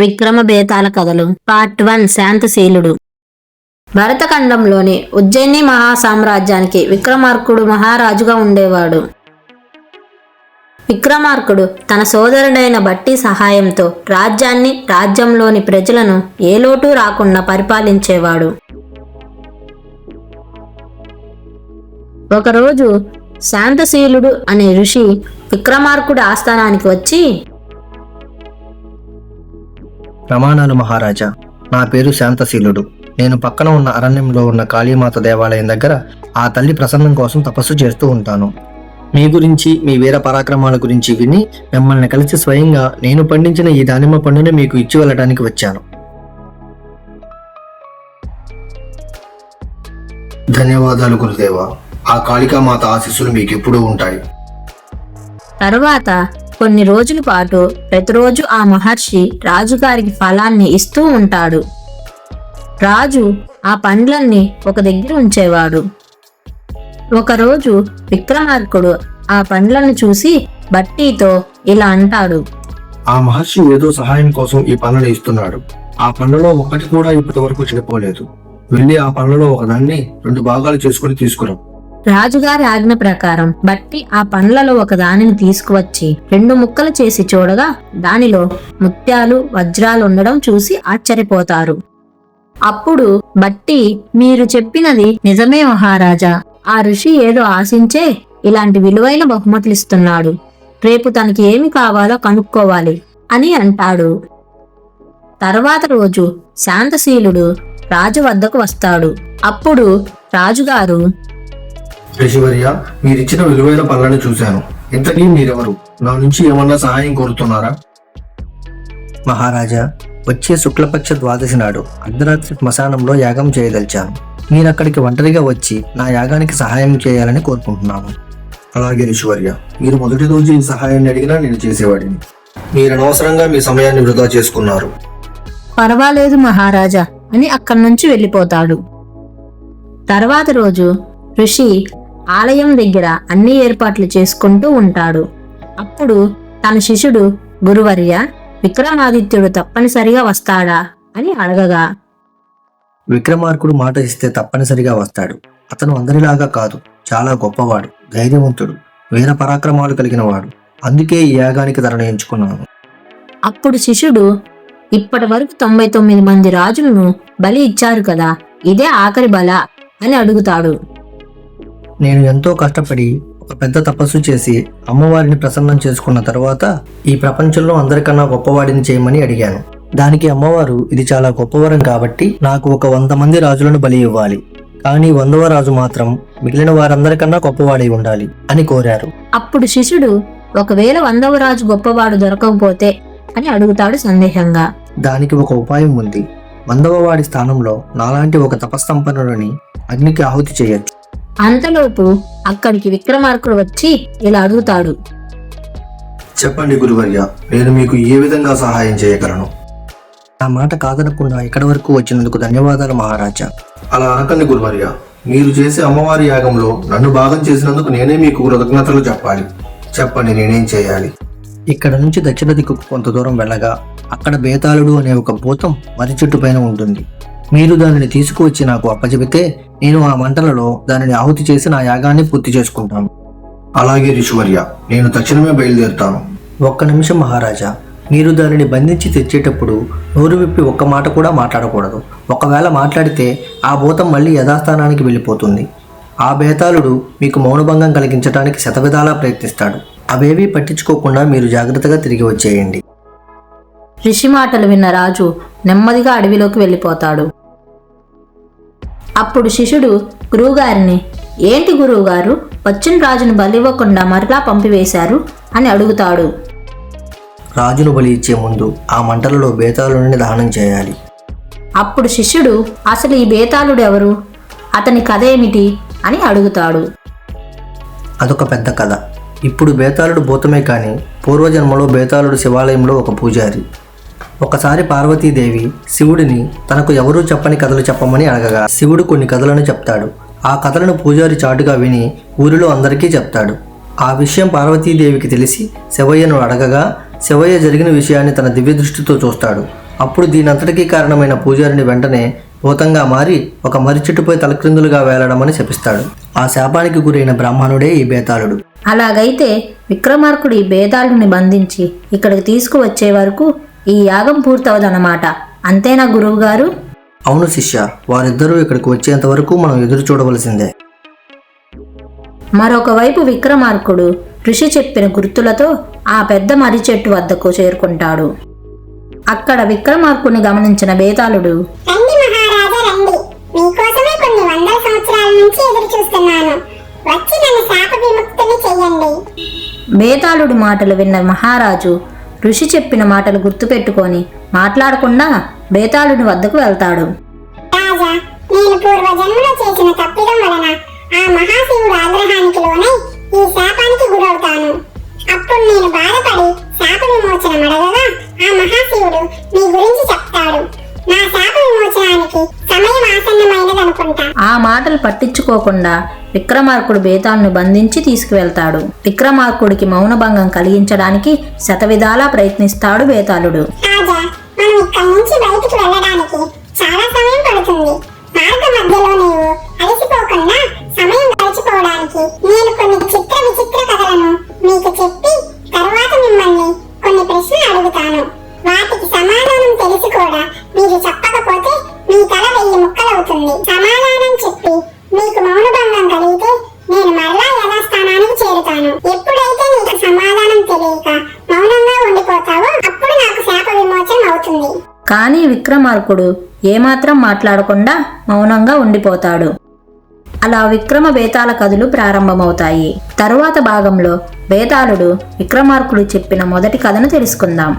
విక్రమ బేతాల కథలు. Part one శాంతశీలుడు. భరతఖండంలోని ఉజ్జయిని మహాసామ్రాజ్యానికి విక్రమార్కుడు మహారాజుగా ఉండేవాడు. విక్రమార్కుడు తన సోదరుడైన బట్టి సహాయంతో రాజ్యాన్ని రాజ్యంలోని ప్రజలను ఏ లోటు రాకుండా పరిపాలించేవాడు. ఒకరోజు శాంతశీలుడు అనే ఋషి విక్రమార్కుడి ఆస్థానానికి వచ్చి ప్రమాణాలు మహారాజా నా పేరు శాంతశీలుడు. నేను పక్కన ఉన్న అరణ్యంలో ఉన్న కాళీమాత దేవాలయం దగ్గర ఆ తల్లి ప్రసన్నం కోసం తపస్సు చేస్తూ ఉంటాను. మీ గురించి మీ వీర పరాక్రమాల గురించి విని మిమ్మల్ని కలిసి స్వయంగా నేను పండించిన ఈ దానిమ్మ పండుని మీకు ఇచ్చి వెళ్ళడానికి వచ్చాను. ధన్యవాదాలు గురుదేవా. ఆ కాళికామాత ఆశీస్సులు మీకు ఎప్పుడూ ఉంటాయి. తరువాత కొన్ని రోజుల పాటు ప్రతిరోజు ఆ మహర్షి రాజుగారికి ఫలాన్ని ఇస్తూ ఉంటాడు. రాజు ఆ పండ్లన్నీ ఒక దగ్గర ఉంచేవాడు. ఒకరోజు విక్రమార్కుడు ఆ పండ్లను చూసి బట్టీతో ఇలా అంటాడు. ఆ మహర్షి ఏదో సహాయం కోసం ఈ పనులు ఇస్తున్నాడు. ఆ పనులలో ఒకటి కూడా ఇప్పటి వరకు చెడిపోలేదు. వెళ్ళి ఆ పనులలో ఒకదాన్ని రెండు భాగాలు చేసుకుని తీసుకురా. రాజుగారి ఆజ్ఞ ప్రకారం బట్టి ఆ పండ్లలో ఒక దానిని తీసుకువచ్చి రెండు ముక్కలు చేసి చూడగా దానిలో ముత్యాలు వజ్రాలు ఉండడం చూసి ఆశ్చర్యపోతారు. అప్పుడు బట్టి మీరు చెప్పినది నిజమే మహారాజా. ఆ ఋషి ఏదో ఆశించే ఇలాంటి విలువైన బహుమతులు ఇస్తున్నాడు. రేపు తనకి ఏమి కావాలో కనుక్కోవాలి అని అంటాడు. తర్వాత రోజు శాంతశీలుడు రాజు వద్దకు వస్తాడు. అప్పుడు రాజుగారు ఋషివర్య మీరిచ్చిన విలువైన పనులను చూశాను. ఇంతకీ మీరెవరు? నా నుంచి ఏమన్నా సహాయం కోరుతున్నారా? మహారాజా వచ్చే శుక్లపక్ష ద్వాదశి నాడు అర్ధరాత్రి శ్మశానంలో యాగం చేయదలిచాను. మీరు అక్కడికి ఒంటరిగా వచ్చి నా యాగానికి సహాయం చేయాలని కోరుకుంటున్నాను. అలాగే ఋషివర్య మీరు మొదటి రోజు ఈ సహాయాన్ని అడిగినా నేను చేసేవాడిని. మీరు అనవసరంగా మీ సమయాన్ని వృధా చేసుకున్నారు. పర్వాలేదు మహారాజా అని అక్కడి నుంచి వెళ్ళిపోతాడు. తర్వాత రోజు ఋషి ఆలయం దగ్గర అన్ని ఏర్పాట్లు చేసుకుంటూ ఉంటాడు. అప్పుడు తన శిష్యుడు గురువర్య విక్రమాదిత్యుడు తప్పనిసరిగా వస్తాడా? అని అడగగా. విక్రమార్కుడు మాట ఇస్తే తప్పనిసరిగా వస్తాడు. అతను అందరిలాగా కాదు చాలా గొప్పవాడు ధైర్యవంతుడు వీర పరాక్రమాలు కలిగిన వాడు అందుకే ఈ యాగానికి తనను ఎంచుకున్నాను. అప్పుడు శిష్యుడు ఇప్పటి వరకు తొంభై తొమ్మిది మంది రాజులను బలి ఇచ్చారు కదా ఇదే ఆఖరి బల అని అడుగుతాడు. నేను ఎంతో కష్టపడి ఒక పెద్ద తపస్సు చేసి అమ్మవారిని ప్రసన్నం చేసుకున్న తర్వాత ఈ ప్రపంచంలో అందరికన్నా గొప్పవాడిని చేయమని అడిగాను. దానికి అమ్మవారు ఇది చాలా గొప్పవరం కాబట్టి నాకు ఒక వంద మంది రాజులను బలి ఇవ్వాలి. కానీ వందవ రాజు మాత్రం మిగిలిన వారందరికన్నా గొప్పవాడై ఉండాలి అని కోరారు. అప్పుడు శిష్యుడు ఒకవేళ వందవ రాజు గొప్పవాడు దొరకకపోతే అని అడుగుతాడు సందేహంగా. దానికి ఒక ఉపాయం ఉంది. వందవ వాడి స్థానంలో నాలాంటి ఒక తపస్సంపన్నుడిని అగ్నికి ఆహుతి చేయొచ్చు. అంతలోపు అక్కడికి విక్రమార్కుడు వచ్చి ఇలా అడుగుతాడు. చెప్పండి గురువర్య నేను మీకు ఏ విధంగా సహాయం చేయగలను? నా మాట కాదనకుండా ఇక్కడి వరకు వచ్చినందుకు ధన్యవాదాలు మహారాజా. అలా అనకండి గురువర్య మీరు చేసే అమ్మవారి యాగంలో నన్ను భాగం చేసినందుకు నేనే మీకు కృతజ్ఞతలు చెప్పాలి. చెప్పండి నేనేం చేయాలి? ఇక్కడ నుంచి దక్షిణ దిక్కుకు కొంత దూరం వెళ్ళగా అక్కడ బేతాళుడు అనే ఒక భూతం మర్రి చెట్టు పైన ఉంటుంది. మీరు దానిని తీసుకువచ్చి నాకు అప్పచెబితే నేను ఆ మంటలలో దానిని ఆహుతి చేసి నా యాగాన్ని పూర్తి చేసుకుంటాను. అలాగే ఋషివర్య నేను తక్షణమే బయలుదేరుతాను. ఒక్క నిమిషం మహారాజా మీరు దానిని బంధించి తెచ్చేటప్పుడు నోరు విప్పి ఒక్క మాట కూడా మాట్లాడకూడదు. ఒకవేళ మాట్లాడితే ఆ భూతం మళ్ళీ యథాస్థానానికి వెళ్ళిపోతుంది. ఆ బేతాళుడు మీకు మౌనభంగం కలిగించడానికి శతవిధాలా ప్రయత్నిస్తాడు. అవేవీ పట్టించుకోకుండా మీరు జాగ్రత్తగా తిరిగి వచ్చేయండి. ఋషి మాటలు విన్న రాజు నెమ్మదిగా అడవిలోకి వెళ్ళిపోతాడు. అప్పుడు శిష్యుడు గురువుగారిని ఏంటి గురువుగారు? వచ్చిన రాజును బలివ్వకుండా మరలా పంపివేశారు? అని అడుగుతాడు. రాజును బలి ఇచ్చే ముందు ఆ మంటలలో బేతాళుడిని దహనం చేయాలి. అప్పుడు శిష్యుడు అసలు ఈ బేతాళుడు ఎవరు? అతని కథ ఏమిటి? అని అడుగుతాడు. అదొక పెద్ద కథ. ఇప్పుడు బేతాళుడు భూతమే కానీ పూర్వజన్మలో బేతాళుడు శివాలయంలో ఒక పూజారి. ఒకసారి పార్వతీదేవి శివుడిని తనకు ఎవరూ చెప్పని కథలు చెప్పమని అడగగా శివుడు కొన్ని కథలను చెప్తాడు. ఆ కథలను పూజారి చాటుగా విని ఊరిలో అందరికీ చెప్తాడు. ఆ విషయం పార్వతీదేవికి తెలిసి శివయ్యను అడగగా శివయ్య జరిగిన విషయాన్ని తన దివ్య దృష్టితో చూస్తాడు. అప్పుడు దీనంతటికీ కారణమైన పూజారిని వెంటనే భూతంగా మారి ఒక మరిచెట్టుపై తలక్రిందులుగా వేలడమని శపిస్తాడు. ఆ శాపానికి గురైన బ్రాహ్మణుడే ఈ బేతాళుడు. అలాగైతే విక్రమార్కుడు ఈ బేతాళుని బంధించి ఇక్కడికి తీసుకువచ్చే వరకు ఈ యాగం పూర్తవదన్నమాట. అంతేనా గురువుగారు? అవును శిష్య వారిద్దరూ ఇక్కడికి వచ్చేంత వరకు మనం ఎదురు చూడవలసిందే. మరొక వైపు విక్రమార్కుడు ఋషి చెప్పిన గుర్తులతో ఆ పెద్ద మర్రి చెట్టు వద్దకు చేరుకుంటాడు. అక్కడ విక్రమార్కుని గమనించిన బేతాళుడు రండి మహారాజా రండి. మీకోసమే కొన్ని వందల సంవత్సరాల నుంచి ఎదురు చూస్తున్నాను. వచ్చి నన్ను శాప విముక్తిని చెయ్యండి. బేతాళుడి మాటలు విన్న మహారాజు ఋషి చెప్పిన మాటలు గుర్తుపెట్టుకొని మాట్లాడకుండా బేతాళుడి వద్దకు వెళ్తాడు. రాజా నేను పూర్వజన్మలో చేసిన తప్పిదం వలన ఆ మహాశివుడు ఆగ్రహానికి లోనై ఈ శాపానికి గురవుతాను పట్టించుకోకుండా విక్రమార్కుడు బేతాళుని బంధించి తీసుకువెళ్తాడు. విక్రమార్కుడికి మౌనభంగం కలిగించడానికి శతవిధాలా ప్రయత్నిస్తాడు బేతాళుడు. చాలా సమయం పడుతుంది. మార్గ మధ్యలో నీవు అలసిపోకుండా సమయం గడిచిపోవడానికి నేను విక్రమార్కుడు ఏమాత్రం మాట్లాడకుండా మౌనంగా ఉండిపోతాడు. అలా విక్రమ బేతాల కథలు ప్రారంభమవుతాయి. తరువాత భాగంలో బేతాళుడు విక్రమార్కుడు చెప్పిన మొదటి కథను తెలుసుకుందాం.